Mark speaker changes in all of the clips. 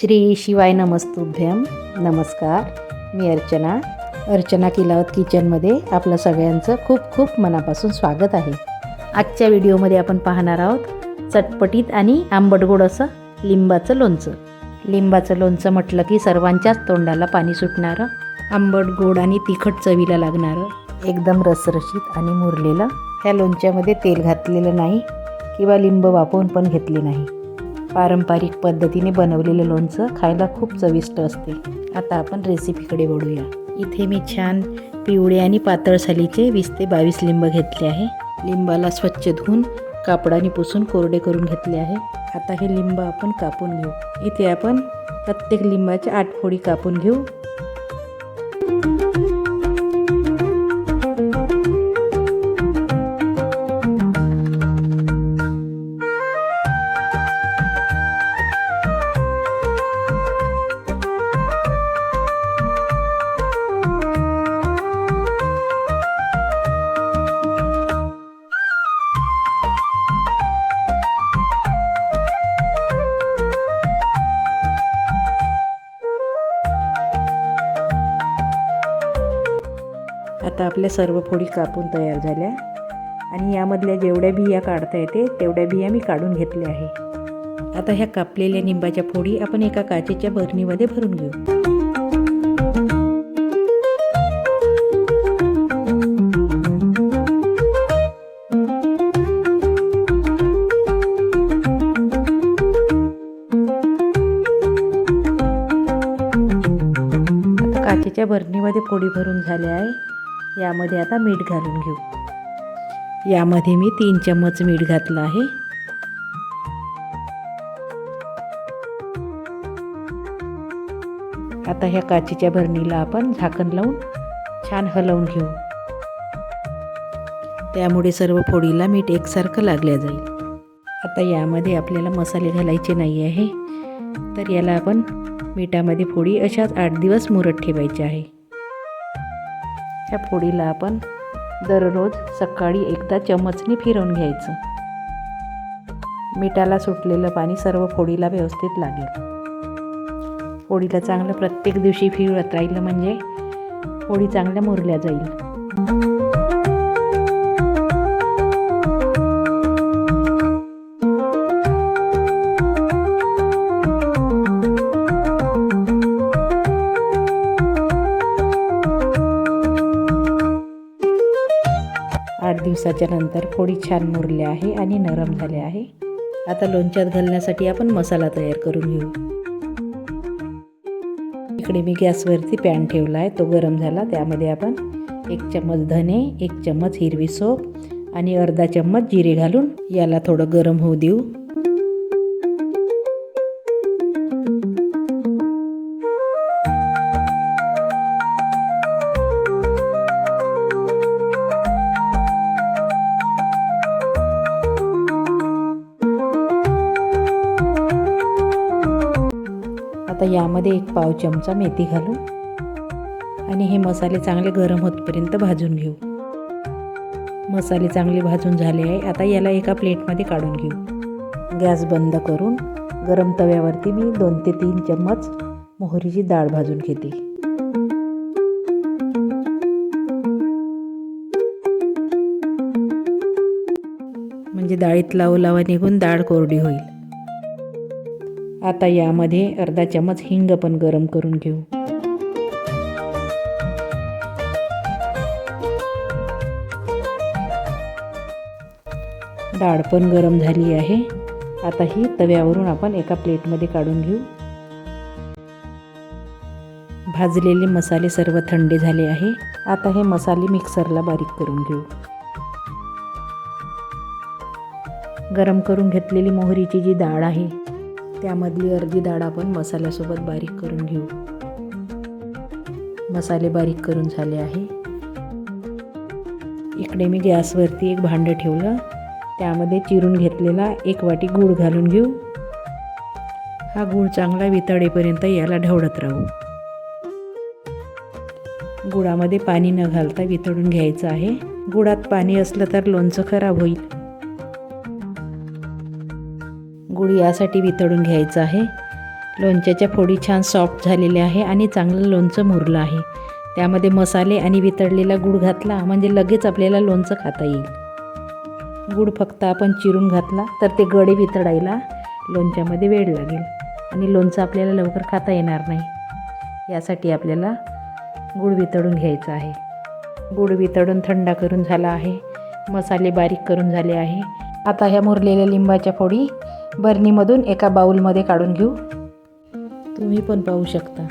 Speaker 1: श्री शिवाय नमस्तुभ्यम नमस्कार. मी अर्चना. अर्चना किलावत किचनमध्ये आपलं सगळ्यांचं खूप खूप मनापासून स्वागत आहे. आजच्या व्हिडिओमध्ये आपण पाहणार आहोत चटपटीत आणि आंबटगोड असं लिंबाचं लोणचं. लिंबाचं लोणचं म्हटलं की सर्वांच्याच तोंडाला पाणी सुटणारं आंबट गोड आणि तिखट चवीला लागणारं एकदम रसरशीत आणि मुरलेलं. ह्या लोणच्यामध्ये तेल घातलेलं नाही किंवा लिंब वापरून पण घेतले नाही. पारंपरिक पद्धतीने बनवलेलं लोणचं खायला खूप चविष्ट असते. आता आपण रेसिपीकडे वळूया. इथे मी छान पिवळे आणि पातळ सालीचे वीस ते बावीस लिंब घेतले आहे. लिंबाला स्वच्छ धुवून कापडाने पुसून कोरडे करून घेतले आहे. आता हे लिंब आपण कापून घेऊ. इथे आपण प्रत्येक लिंबाच्या आठ फोडी कापून घेऊ. आता आपल्या सर्व फोडी कापून तयार झाल्या. आणि यामधल्या जेवढ्या बिया काढता येते तेवढ्या बिया मी काढून घेतल्या आहे. आता ह्या कापलेल्या निंबाच्या फोडी आपण एका काचेच्या बरणीमध्ये भरून घेऊ. काचेच्या बरणीमध्ये फोडी भरून झाल्या आहे. यामध्ये आता मीठ घालून घेऊ. यामध्ये मी तीन चम्मच मीठ घातलं आहे. आता ह्या काचेच्या भरणीला आपण झाकण लावून छान हलवून घेऊ. त्यामुळे सर्व फोडीला मीठ एकसारखं लागल्या जाईल. आता यामध्ये आपल्याला मसाले घालायचे नाही आहे. तर याला आपण मिठामध्ये फोडी अशाच आठ दिवस मुरत ठेवायची आहे. ह्या फोडीला आपण दररोज सकाळी एकदा चमचने फिरवून घ्यायचं. मिठाला सुटलेलं पाणी सर्व फोडीला व्यवस्थित लागेल. फोडीला चांगलं प्रत्येक दिवशी फिरवत राहिलं म्हणजे फोडी चांगल्या मुरल्या जाईल. दिवसाच्या नंतर पोळी छान मुरली आहे आणि नरम झाले आहे. आता लोणच्यात घालण्यासाठी आपण मसाला तयार करून घेऊ. इकडे मी गॅसवरती पॅन ठेवला आहे तो गरम झाला. त्यामध्ये आपण एक चम्मच धने एक चम्मच हिरवी सोप आणि अर्धा चम्मच जिरे घालून याला थोडं गरम होऊ देऊ. यामध्ये एक पाव चमचा मेथी घालू आणि हे मसाले चांगले गरम होतपर्यंत भाजून घेऊ. मसाले चांगले भाजून झाले आहे. आता याला एका प्लेटमध्ये काढून घेऊ. गॅस बंद करून गरम तव्यावरती मी दोन ते तीन चम्मच मोहरीची डाळ भाजून घेते. म्हणजे डाळीत लावू लावा निघून डाळ कोरडी होईल. आता यामध्ये अर्धा चमच हिंग पण गरम करून घेऊ. डाळ पण गरम झाली आहे. आता ही तव्यावरून आपण एका प्लेटमध्ये काढून घेऊ. भाजलेले मसाले सर्व थंडे झाले आहे. आता हे मसाले मिक्सरला बारीक करून घेऊ. गरम करून घेतलेली मोहरीची जी डाळ आहे त्यामधली अर्धी डाळ आपण मसाल्यासोबत बारीक करून घेऊ. मसाले बारीक करून झाले आहे. इकडे मी गॅसवरती एक भांडं ठेवलं. त्यामध्ये चिरून घेतलेला एक वाटी गूळ घालून घेऊ. हा गूळ चांगला वितळेपर्यंत याला ढवळत राहू. गुळामध्ये पाणी न घालता वितळून घ्यायचं आहे. गुळात पाणी असलं तर लोणचं खराब होईल. गुळ यासाठी वितळून घ्यायचं आहे. लोणच्याच्या फोडी छान सॉफ्ट झालेल्या आहे आणि चांगलं लोणचं मुरलं आहे. त्यामध्ये मसाले आणि वितळलेला गूळ घातला म्हणजे लगेच आपल्याला लोणचं खाता येईल. गूळ फक्त आपण चिरून घातला तर ते गडे वितळायला लोणच्यामध्ये वेळ लागेल आणि लोणचं आपल्याला लवकर खाता येणार नाही. यासाठी आपल्याला गूळ वितळून घ्यायचं आहे. गूळ वितळून थंड करून झाला आहे. मसाले बारीक करून झाले आहे. आता ह्या मुरलेल्या लिंबाच्या फोडी भरणीमधून एका बाऊलमध्ये काढून घेऊ. तुम्ही पण पाहू शकता.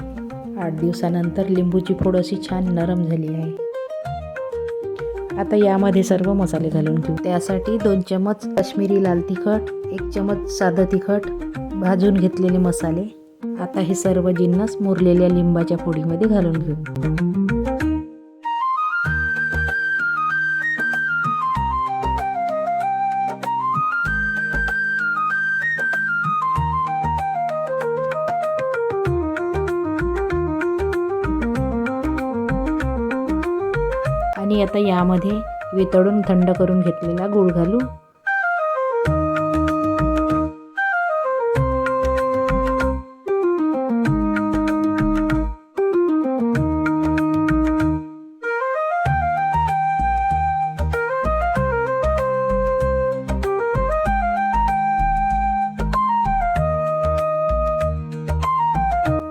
Speaker 1: आठ दिवसानंतर लिंबूची फोड अशी छान नरम झाली आहे. आता यामध्ये सर्व मसाले घालून घेऊ त्यासाठी दोन चमच काश्मीरी लाल तिखट एक चमच साधं तिखट भाजून घेतलेले मसाले. आता हे सर्व जिन्नस मुरलेल्या लिंबाच्या फोडीमध्ये घालून घेऊ. आणि आता यामध्ये वितळून थंड करून घेतलेला गूळ घालू.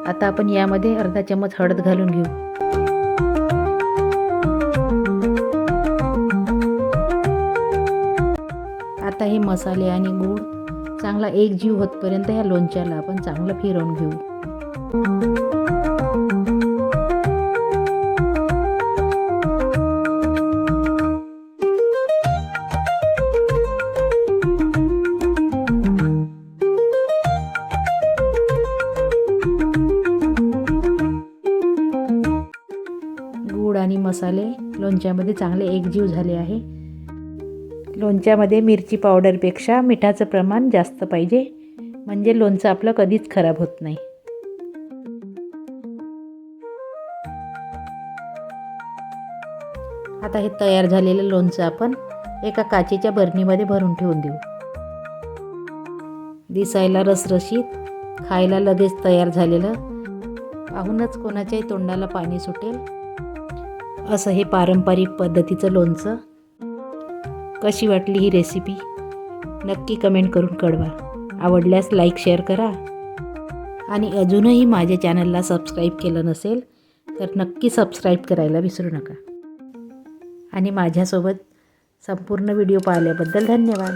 Speaker 1: आता आपण यामध्ये अर्धा चमच हळद घालून घेऊ. आता हे मसाले आणि गूळ चांगला एक जीव होतपर्यंत या लोणच्याला आपण चांगलं फिरवून घेऊ. गूळ आणि मसाले लोणच्यामध्ये चांगले एकजीव झाले आहे. लोणच्यामध्ये मिरची पावडरपेक्षा मिठाचं प्रमाण जास्त पाहिजे. म्हणजे लोणचं आपलं कधीच खराब होत नाही. आता हे तयार झालेलं लोणचं आपण एका काचेच्या बरणीमध्ये भरून ठेवून देऊ. दिसायला रसरशीत खायला लगेच तयार झालेलं. पाहूनच कोणाच्याही तोंडाला पाणी सुटेल. असं हे पारंपरिक पद्धतीचं लोणचं कशी वाटली ही रेसिपी नक्की कमेंट करून कळवा. आवडल्यास लाईक शेअर करा. आणि अजूनही माझ्या चॅनलला सबस्क्राईब केलं नसेल तर नक्की सबस्क्राईब करायला विसरू नका. आणि माझ्यासोबत संपूर्ण व्हिडिओ पाहिल्याबद्दल धन्यवाद.